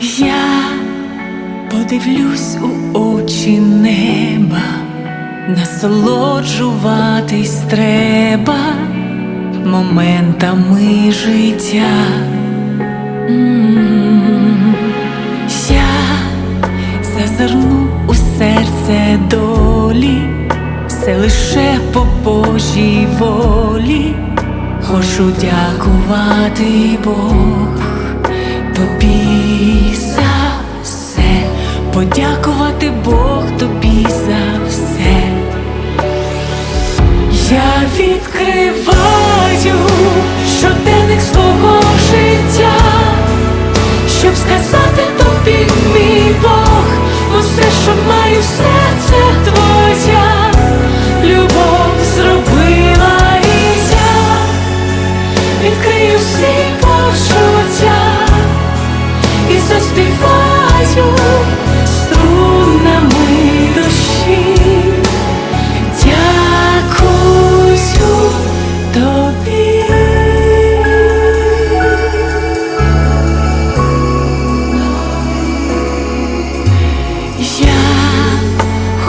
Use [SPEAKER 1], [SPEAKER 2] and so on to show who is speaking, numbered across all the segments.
[SPEAKER 1] Я подивлюсь у очі неба, насолоджуватись треба моментами життя. Я зазирну у серце долі, все лише по Божій волі. Хочу дякувати Бог тобі за все, подякувати Бог тобі за все. Я відкриваю щоденник свого життя, щоб сказати тобі, мій Бог, усе, що маю, все це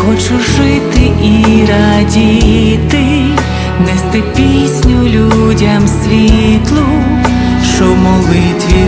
[SPEAKER 1] хочу жити і радіти, нести пісню людям світлу, що молитві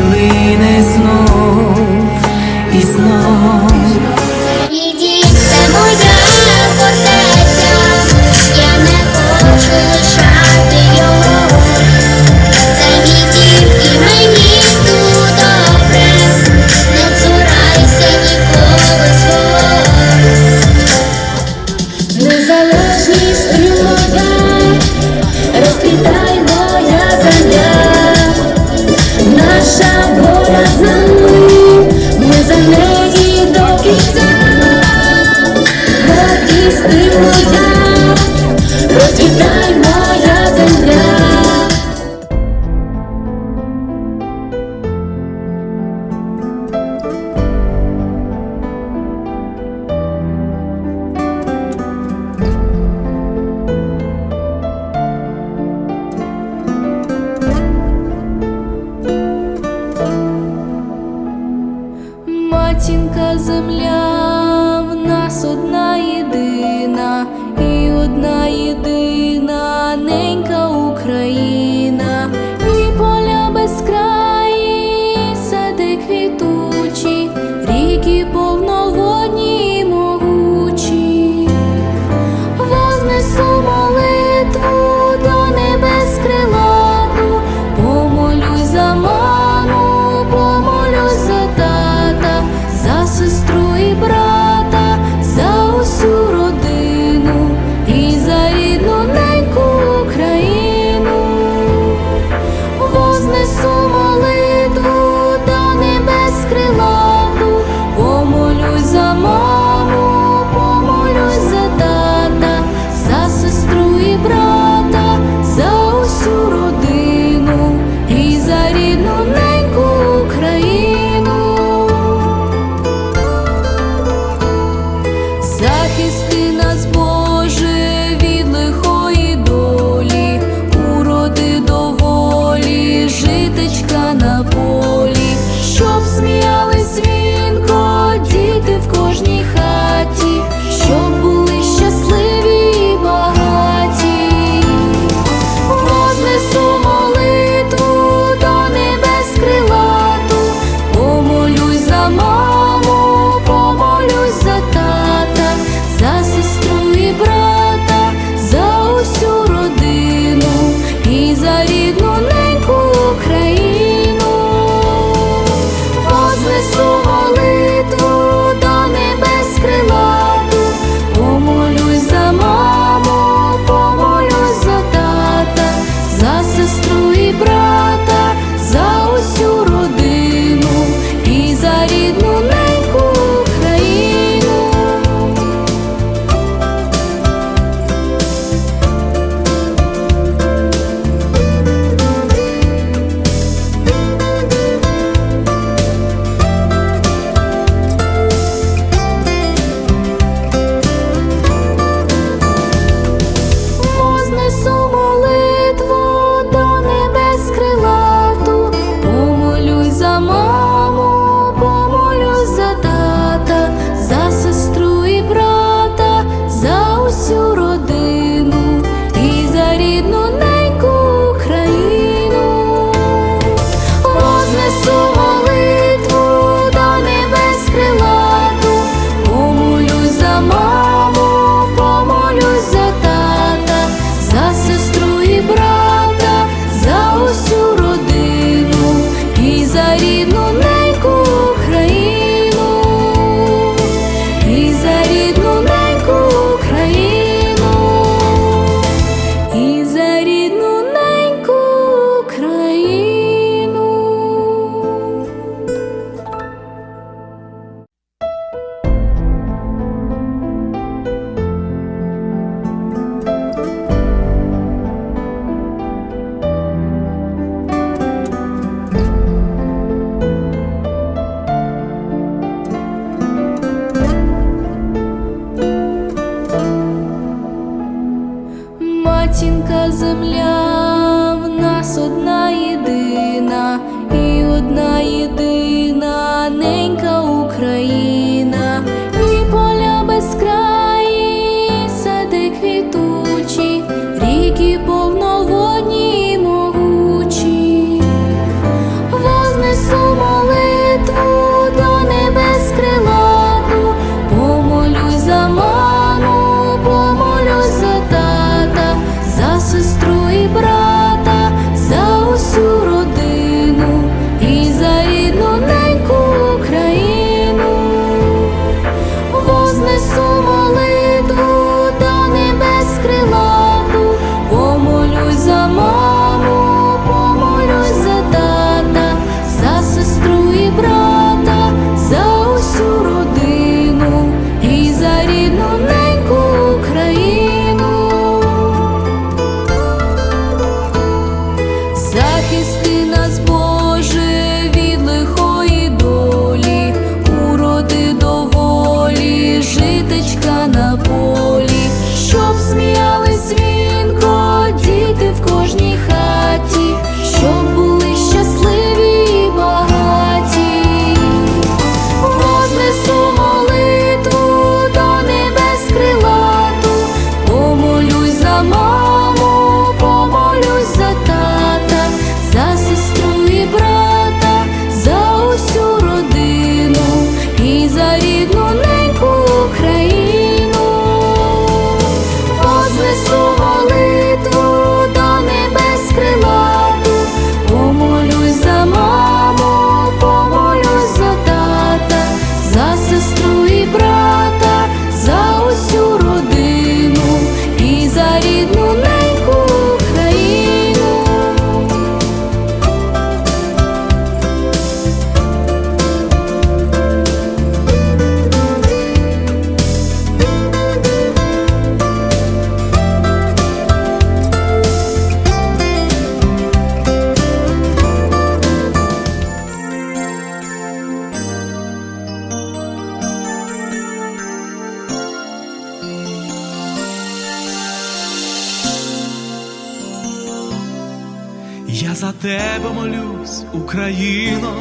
[SPEAKER 2] за
[SPEAKER 3] тебе молюсь, Україно,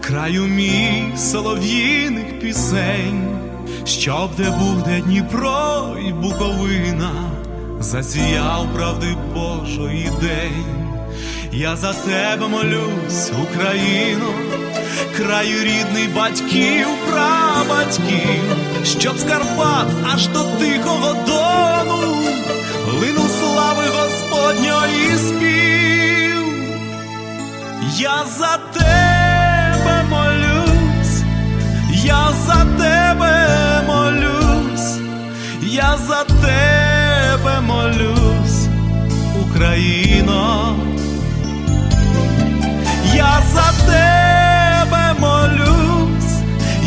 [SPEAKER 3] краю мій солов'їних пісень, щоб де буде Дніпро і Буковина, засіяв правди Божої день. Я за тебе молюсь, Україно, краю рідний батьків, прабатьків, щоб з Карпат аж до тихого дону линув слави Господньої спів. Я за тебе молюсь, я за тебе молюсь, я за тебе молюсь, Україно. Я за тебе молюсь,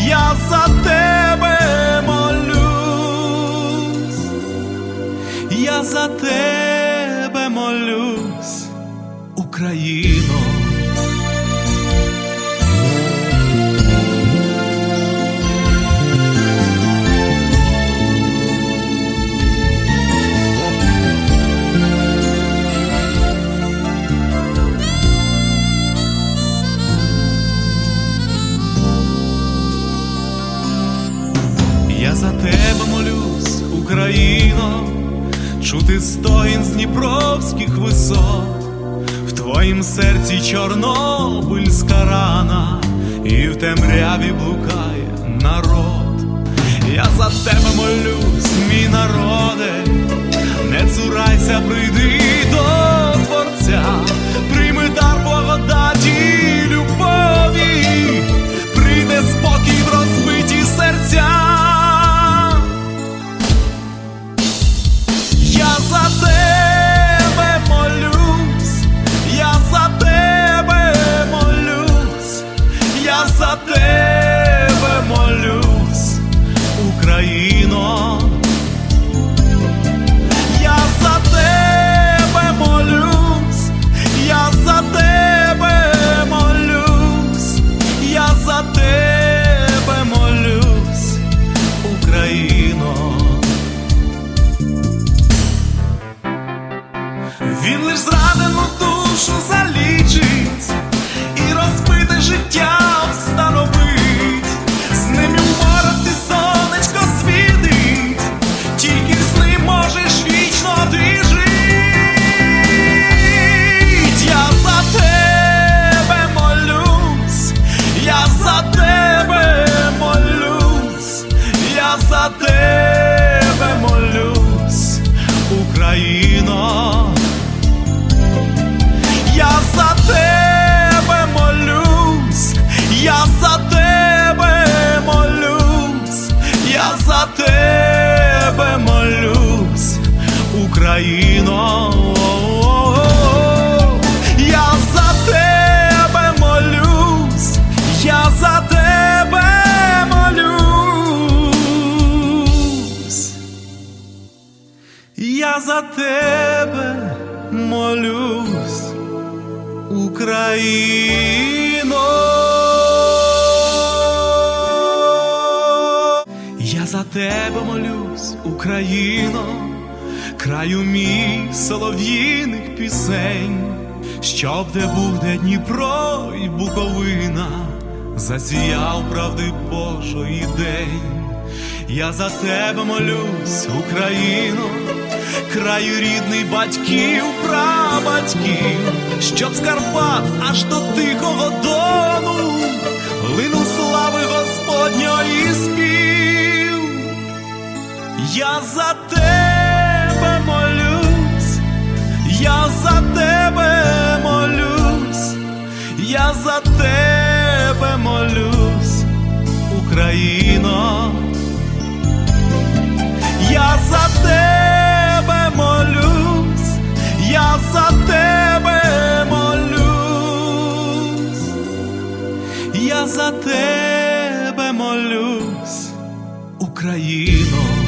[SPEAKER 3] я за тебе молюсь, я за тебе молюсь, Україно. Дніпровських висот, в твоїм серці чорнобильська рана, і в темряві блукає народ. Я за тебе молюсь, мій народе, не цурайся, прийди до Він лиш зранену душу залічить і розбите життя встановить. З ним у мороці сонечко світить, тільки з ним можеш вічно ти жить. Я за тебе молюсь, я за тебе молюсь, я за тебе за тебе молюсь, Україно. Я за тебе молюсь, Україно, краю мій солов'їних пісень, щоб де буде Дніпро і Буковина, засіяв правди Божої день. Я за тебе молюсь, Україно, краю рідний батьків, прабатьків, щоб з Карпат аж до тихого дону линув слави Господньої спів. Я за тебе молюсь, я за тебе молюсь, я за тебе молюсь, Україно. Я за тебе Україно.